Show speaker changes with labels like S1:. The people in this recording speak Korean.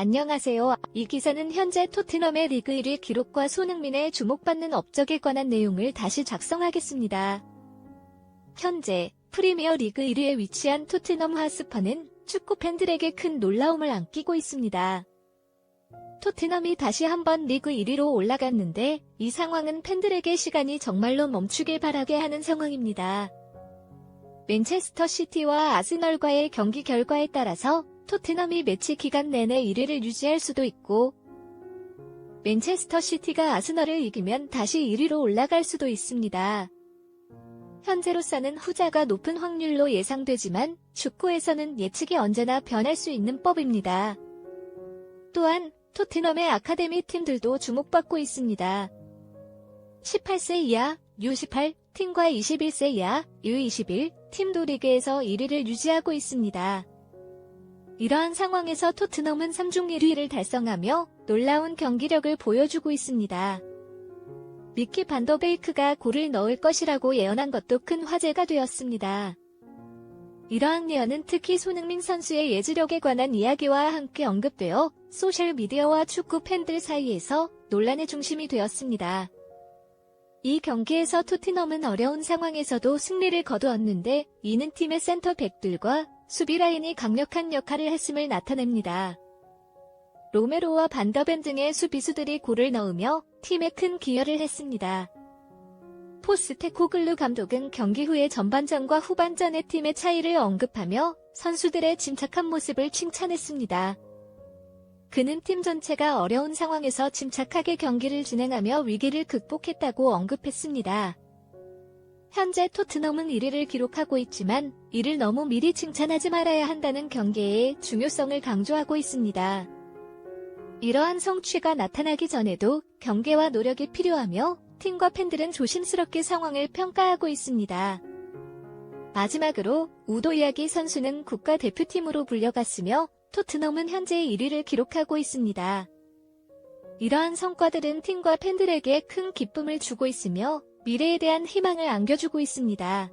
S1: 안녕하세요. 이 기사는 현재 토트넘의 리그 1위 기록과 손흥민의 주목받는 업적에 관한 내용을 다시 작성하겠습니다. 현재 프리미어 리그 1위에 위치한 토트넘 하스퍼는 축구 팬들에게 큰 놀라움을 안기고 있습니다. 토트넘이 다시 한번 리그 1위로 올라갔는데 이 상황은 팬들에게 시간이 정말로 멈추길 바라게 하는 상황입니다. 맨체스터 시티와 아스널과의 경기 결과에 따라서 토트넘이 매치 기간 내내 1위를 유지할 수도 있고 맨체스터 시티가 아스널을 이기면 다시 1위로 올라갈 수도 있습니다. 현재로서는 후자가 높은 확률로 예상되지만 축구에서는 예측이 언제나 변할 수 있는 법입니다. 또한 토트넘의 아카데미 팀들도 주목받고 있습니다. 18세 이하 U18 팀과 21세 이하 U21 팀도 리그에서 1위를 유지하고 있습니다. 이러한 상황에서 토트넘은 3중 1위를 달성하며 놀라운 경기력을 보여주고 있습니다. 미키 반더베이크가 골을 넣을 것이라고 예언한 것도 큰 화제가 되었습니다. 이러한 예언은 특히 손흥민 선수의 예지력에 관한 이야기와 함께 언급되어 소셜미디어와 축구 팬들 사이에서 논란의 중심이 되었습니다. 이 경기에서 토트넘은 어려운 상황에서도 승리를 거두었는데 이는 팀의 센터백들과 수비 라인이 강력한 역할을 했음을 나타냅니다. 로메로와 반더벤 등의 수비수들이 골을 넣으며 팀에 큰 기여를 했습니다. 포스테코글루 감독은 경기 후에 전반전과 후반전의 팀의 차이를 언급하며 선수들의 침착한 모습을 칭찬했습니다. 그는 팀 전체가 어려운 상황에서 침착하게 경기를 진행하며 위기를 극복했다고 언급했습니다. 현재 토트넘은 1위를 기록하고 있지만 이를 너무 미리 칭찬하지 말아야 한다는 경계의 중요성을 강조하고 있습니다. 이러한 성취가 나타나기 전에도 경계와 노력이 필요하며 팀과 팬들은 조심스럽게 상황을 평가하고 있습니다. 마지막으로 우도 이야기 선수는 국가대표팀으로 불려갔으며 토트넘은 현재 1위를 기록하고 있습니다. 이러한 성과들은 팀과 팬들에게 큰 기쁨을 주고 있으며 미래에 대한 희망을 안겨주고 있습니다.